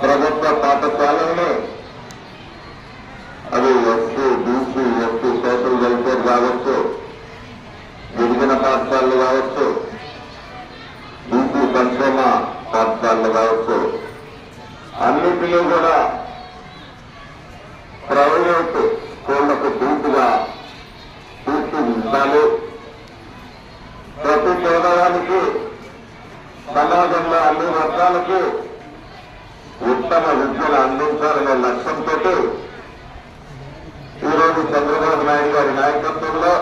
ప్రభుత్వ పాఠశాలల్లో అది SC BC SC social welfare కావచ్చు గిరిజన పాఠశాలలు కావచ్చు బీసీ సంక్షేమ పాఠశాలలు కావచ్చు. అన్నిటిలో కూడా ప్రైవేట్ స్కూళ్ళకు పూర్తిగా తీర్చిదిద్దాలి. ప్రతి పేదవానికి సమాజంలో అన్ని వర్గాలకు చేయాలనే లక్ష్యంతో ఈరోజు చంద్రబాబు నాయుడు గారి నాయకత్వంలో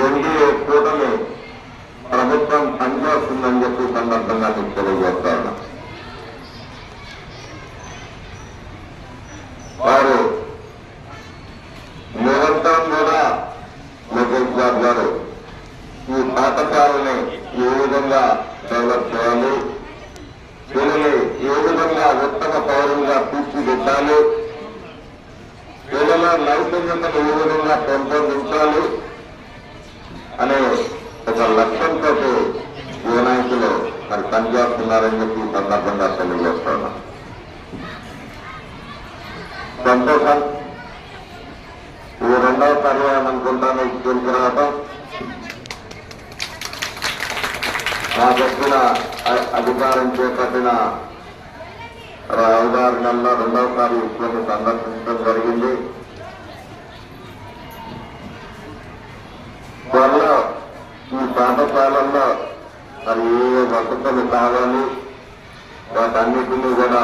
ఎన్డీఏ కూటమి ప్రభుత్వం పనిచేస్తుందని చెప్పి సందర్భంగా మీకు తెలియజేస్తాను వారు నిరంతరం కూడా లోకేష్ బాబు గారు ఈ పాఠశాలని ఏ విధంగా డెవలప్ చేయాలి? వీళ్ళని ఏ విధంగా ఉత్తమ పౌరులుగా తీర్చిదిద్దాలి. పిల్లల నైపుణ్యతను ఏ విధంగా పెంపొందించాలి అనే ఒక లక్ష్యంతో యువ నాయకులు మరి పనిచేస్తున్నారని చెప్పి సందర్భంగా తెలియజేస్తున్నాం సంతోషం. నా అధికారం చేపట్టిన ఐదారు నెలల రెండవసారి స్కూల్ని సందర్శించడం జరిగింది. త్వరలో ఈ పాఠశాలల్లో మరి ఏ వసతులు కావాలి వాటన్నిటినీ కూడా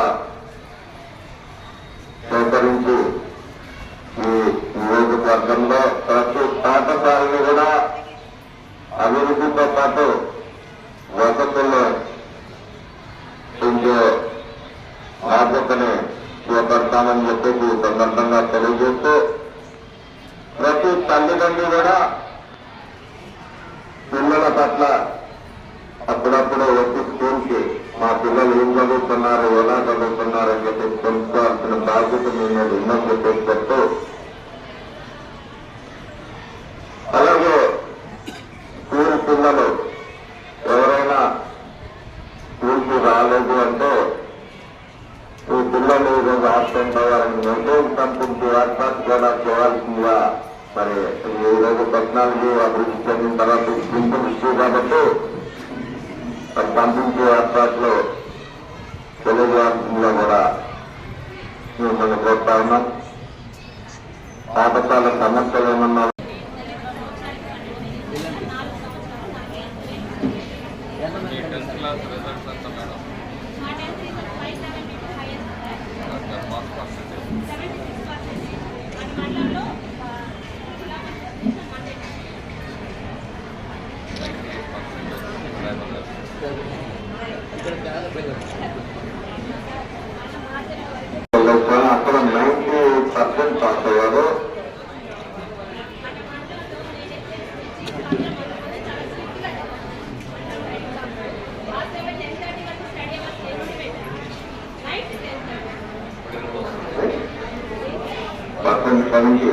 సేకరించి ఈ నియోజకవర్గంలో ప్రతి పాఠశాలని కూడా అభివృద్ధితో పాటు వసతులు పెంచే బాధ్యతని చేపడతామని చెప్పేసి సందర్భంగా తెలియజేస్తూ ప్రతి తల్లిదండ్రులు కూడా పిల్లల పట్ల అప్పుడప్పుడు వచ్చి స్కూల్కి మా పిల్లలు ఏం చదువుతున్నారు ఎలా చదువుతున్నారు అని చెప్పి తెలుసుకోవాల్సిన బాధ్యత మీ మీద ఉందని చెప్పేసి చెప్తూ అలాగే స్కూల్ పిల్లలు ఎవరైనా స్కూల్కి రాలేదు అంటే ఈ పిల్లలు ఈరోజు ఆబ్సెంట్ అవ్వాలని మెసేజ్ పంపించి కూడా చేయాల్సిందిగా మరి ఈ రోజు టెక్నాలజీ అభివృద్ధి చెందిన తర్వాత సింపుల్ ఇష్యూ కాబట్టి మరి పంపించే ఏర్పాట్లు తెలియజేయాల్సిందిగా కూడా మిమ్మల్ని కోరుతా ఉన్నాం పాఠశాల సమస్యలు ఏమన్నా మీ టెన్త్ క్లాస్ రిజల్ట్స్ ఎంత మేడం అక్కడ నైన్టీ పర్సెంట్ పాస్ అయ్యారు పర్సెంట్ సెవెంటీ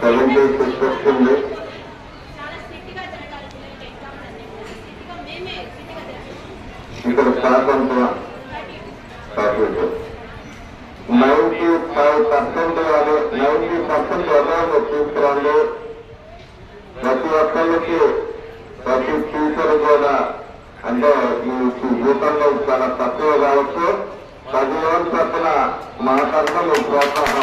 సెవెంటీ సిక్స్ వస్తుంది ఇక్కడ స్టాఫ్ అంతా పర్సెంట్ నైన్టీ ఫైవ్ పర్సెంట్ కానీ నైన్టీ పర్సెంట్ అమౌంట్ తీసుకురండి. ప్రతి ఒక్కరికి ప్రతి టీచర్ కూడా అంటే ఈ జీతంలో చాలా తక్కువ కావచ్చు. పదివేలు తప్పున మా తరఫున మీకు ప్రోత్సాహం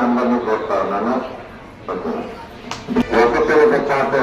అందరినీ ఉన్నాను వసతులతో పాటు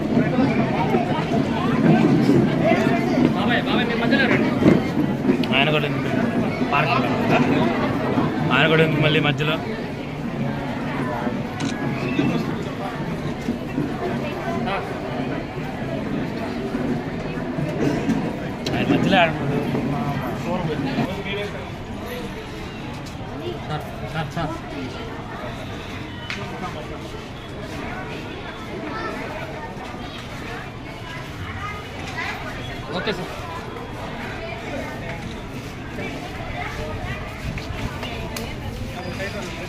పార్క్ ఆయన కూడా ఉంది మళ్ళీ మధ్యలో? ఆయన మధ్యలో ఆడకూడదు sir sir sir. Okay sir.